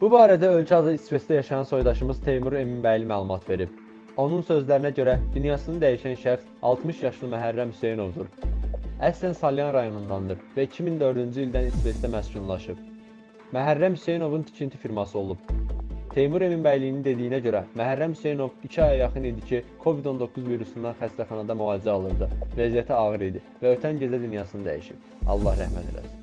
Bu barədə ölkə adı İsveçdə yaşayan soydaşımız Teymur Eminbəyli məlumat verib. Onun sözlərinə görə dünyasını dəyişən şəxs 60 yaşlı Məhərrəm Hüseynovdur. Əslən Salyan rayonundandır və 2004-cü ildən İsveçdə məskunlaşıb. Məhərrəm Hüseynovun tikinti firması olub. Teymur Eminbəylinin dediyinə görə Məhərrəm Hüseynov 2 aya yaxın idi ki, COVID-19 virusundan xəstəxanada müalicə alırdı. Vəziyyəti ağır idi və ötən gecə dünyasını dəyişib. Allah rəhmət eləsin.